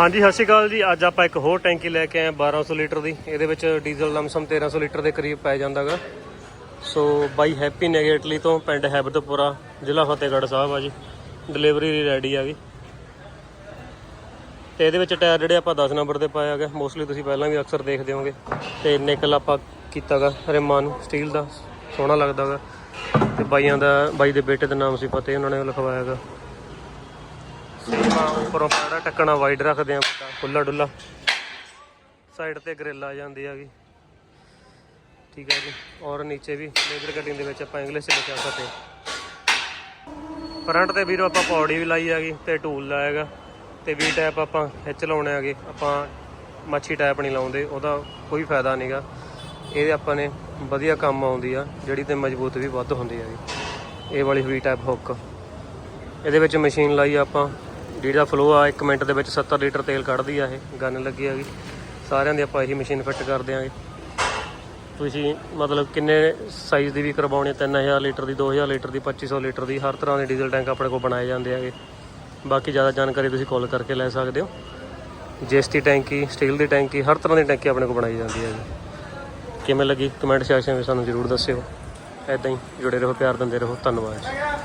ਹਾਂਜੀ, ਸਤਿ ਸ਼੍ਰੀ ਅਕਾਲ ਜੀ। ਅੱਜ ਆਪਾਂ ਇੱਕ ਹੋਰ ਟੈਂਕੀ ਲੈ ਕੇ ਆਏ ਹਾਂ 1200 ਲੀਟਰ ਦੀ। ਇਹਦੇ ਵਿੱਚ ਡੀਜ਼ਲ ਲਮਸਮ 1300 ਲੀਟਰ ਦੇ ਕਰੀਬ ਪੈ ਜਾਂਦਾਗਾ। ਸੋ ਬਾਈ ਹੈਪੀ ਨੈਗੇਟਲੀ ਤੋਂ, ਪਿੰਡ ਹੈਬਤਪੁਰਾ, ਜ਼ਿਲ੍ਹਾ ਫਤਿਹਗੜ੍ਹ ਸਾਹਿਬ ਆ ਜੀ। ਡਿਲੀਵਰੀ ਲਈ ਰੈਡੀ ਆ ਗਈ। ਤੇ ਇਹਦੇ ਵਿੱਚ ਟਾਇਰ ਜਿਹੜੇ ਆਪਾਂ 10 ਨੰਬਰ 'ਤੇ ਪਾਇਆ ਗਿਆ ਮੋਸਟਲੀ ਤੁਸੀਂ ਪਹਿਲਾਂ ਵੀ ਅਕਸਰ ਦੇਖਦੇ ਹੋਗੇ ਤੇ ਨਿਕਲ ਆਪਾਂ ਕੀਤਾਗਾ, ਰਿਮਾਂ ਨੂੰ, ਸਟੀਲ ਦਾ, ਸੋਹਣਾ ਲੱਗਦਾਗਾ। ਤੇ ਬਾਈਆਂ ਦਾ, ਬਾਈ ਦੇ ਬੇਟੇ ਦਾ ਨਾਮ ਸੀ ਫਤਿਹ ਉਹਨਾਂ ਨੇ ਉਹ ਲਿਖਵਾਇਆਗਾ। ਆਪਾਂ ਉੱਪਰੋਂ ਪਾੜਾ ਟੱਕਣਾ ਵਾਈਡ ਰੱਖਦੇ ਆ ਵੱਡਾ ਖੁੱਲਾ ਡੁੱਲਾ ਸਾਈਡ ਤੇ ਗ੍ਰਿਲ ਆ ਜਾਂਦੀ ਹੈਗੀ। ਠੀਕ ਹੈ ਜੀ। ਔਰ ਨੀਚੇ ਵੀ ਲੇਜ਼ਰ ਕਟਿੰਗ ਦੇ ਵਿੱਚ ਆਪਾਂ ਇੰਗਲਿਸ਼ ਚ ਲਿਖਿਆ ਫਤਿਹ ਫਰੰਟ ਤੇ ਵੀਰੋ ਆਪਾਂ ਪੌੜੀ ਵੀ ਲਾਈ ਹੈਗੀ ਤੇ ਟੂਲ ਲਾਇਆਗਾ ਤੇ ਵੀ ਟੈਪ ਆਪਾਂ ਖਿੱਚ ਲਾਉਣੇ ਹੈਗੇ। ਆਪਾਂ ਮੱਛੀ ਟੈਪ ਨਹੀਂ ਲਾਉਂਦੇ, ਉਹਦਾ ਕੋਈ ਫਾਇਦਾ ਨਹੀਂਗਾ ਇਹਦੇ ਆਪਾਂ ਨੇ ਵਧੀਆ ਕੰਮ ਆਉਂਦੀ ਆ, ਜਿਹੜੀ ਤੇ ਮਜ਼ਬੂਤ ਵੀ ਵੱਧ ਹੁੰਦੀ ਹੈਗੀ। ਇਹ ਵਾਲੀ ਵੀ ਟੈਪ ਹੁੱਕ ਇਹਦੇ ਵਿੱਚ ਮਸ਼ੀਨ ਲਾਈ ਆਪਾਂ। ਆਪਾਂ ਜਿਹਦਾ ਫਲੋ ਆ 1 ਮਿੰਟ ਦੇ ਵਿੱਚ 70 ਲੀਟਰ ਤੇਲ ਕੱਢਦੀ ਆ ਇਹ, ਗਨ ਲੱਗੀ ਹੈਗੀ ਸਾਰਿਆਂ ਦੀ ਆਪਾਂ ਇਹੀ ਮਸ਼ੀਨ ਫਿੱਟ ਕਰ ਦਿਆਂਗੇ ਤੁਸੀਂ ਮਤਲਬ ਕਿੰਨੇ ਸਾਈਜ਼ ਦੀ ਵੀ ਕਰਵਾਉਣੀ 3000 ਲੀਟਰ ਦੀ 2000 ਲੀਟਰ ਦੀ 2500 ਲੀਟਰ ਦੀ, ਹਰ ਤਰ੍ਹਾਂ ਦੇ ਡੀਜ਼ਲ ਟੈਂਕ ਆਪਣੇ ਕੋਲ ਬਣਾਏ ਜਾਂਦੇ ਹੈਗੇ ਬਾਕੀ ਜ਼ਿਆਦਾ ਜਾਣਕਾਰੀ ਤੁਸੀਂ ਕਾਲ ਕਰਕੇ ਲੈ ਸਕਦੇ ਹੋ। ਜੀਐਸਟੀ ਟੈਂਕੀ ਸਟੀਲ ਦੀ ਟੈਂਕੀ ਹਰ ਤਰ੍ਹਾਂ ਦੀ ਟੈਂਕੀ ਆਪਣੇ ਕੋਲ ਬਣਾਈ ਜਾਂਦੀ ਹੈ ਜੀ। ਕਿਵੇਂ ਲੱਗੀ ਕਮੈਂਟ ਸੈਕਸ਼ਨ ਵਿੱਚ ਸਾਨੂੰ ਜ਼ਰੂਰ ਦੱਸਿਓ। ਐਦਾਂ ਹੀ ਜੁੜੇ ਰਹੋ, ਪਿਆਰ ਦਿੰਦੇ ਰਹੋ। ਧੰਨਵਾਦ